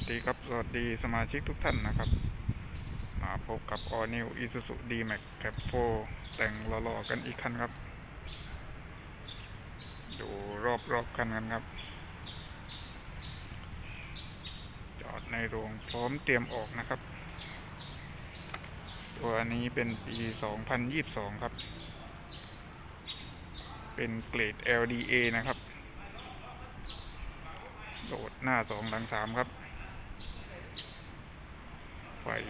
สดีครับ สวัสดีสมาชิกทุกท่านนะครับ มาพบกับ All New Isuzu D-Max Cap 4แต่งหล่อๆกันอีกคันครับ ดูรอบๆคันกันครับ จอดในโรงพร้อมเตรียมออกนะครับ ตัวนี้เป็นปี 2022 ครับ เป็นเกรด LDA นะครับโหลดหน้า2หลัง3ครับ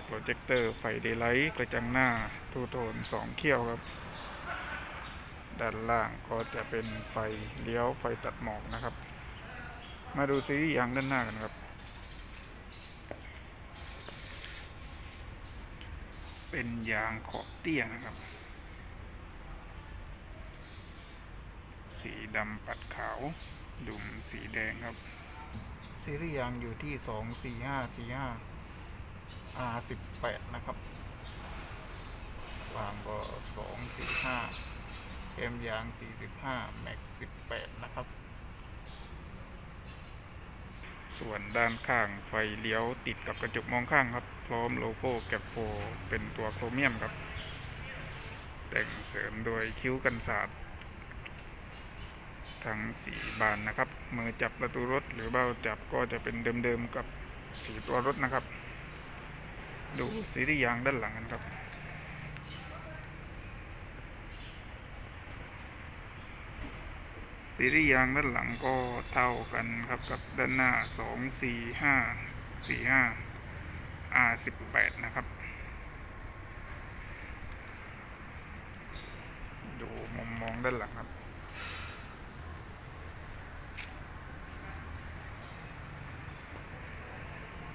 โปรเจคเตอร์ ไฟเดย์ไลท์กระจังหน้าทูโทน2เขี้ยวครับ ด้านล่างก็จะเป็นไฟเลี้ยวไฟตัดหมอกนะครับ มาดูซีรีส์ยางด้านหน้ากันครับ เป็นยางขอบเตี้ยนะครับ สีดำปัดขาว ดุมสีแดงครับซีรีส์ยางอยู่ที่ส R สิบแปดนะครับความก็สองสี่ห้าเอ็มยางสี่สิบห้าแม็กสิบแปดนะครับ ส่วนด้านข้างไฟเลี้ยวติดกับกระจกมองข้างครับ พร้อมโลโก้แกปโฟเป็นตัวโครเมียมครับ แต่งเสริมโดยคิ้วกันศาสตร์ทั้งสีบานนะครับ มือจับประตูรถหรือเบ้าจับก็จะเป็นเดิมๆกับสีตัวรถนะครับ ดูซีรีส์ยางด้านหลังกันครับ ซีรีส์ยางด้านหลังก็เท่ากันครับกับด้านหน้าสองสี่ห้าสี่ห้า R สิบแปดนะครับ ดูมุมมองด้านหลังครับ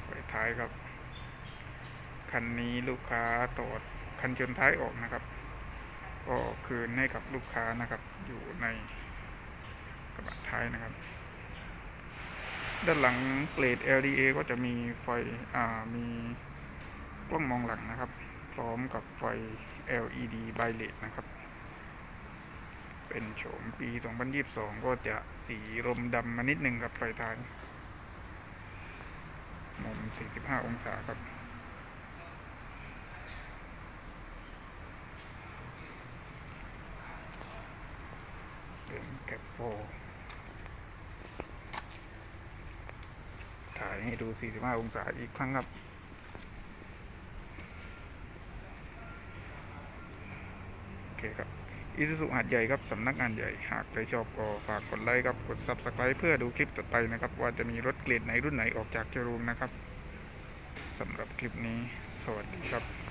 ไฟท้ายครับ คันนี้ลูกค้าตอดคันชนท้ายออกนะครับ ก็คืนให้กับลูกค้านะครับ อยู่ในกระบะท้ายนะครับ ด้านหลังเกรด LDA ก็จะมีไฟอ่ามีกล้องมองหลังนะครับ พร้อมกับไฟ LED ไบเลตนะครับ เป็นโฉมปี 2022 ก็จะสีรมดำมานิดนึงกับไฟท้ายมุม45 องศาครับ แคปโฟถ่ายให้ดู 45 องศาอีกครั้งครับ โอเคครับอิสุสุหาดใหญ่ครับ สำนักงานใหญ่ หากใครชอบก็ฝากกดไลค์ครับ กด Subscribe เพื่อดูคลิปต่อไปนะครับ ว่าจะมีรถเกรดไหนรุ่นไหนออกจากเชอรูมนะครับสำหรับคลิปนี้ สวัสดีครับ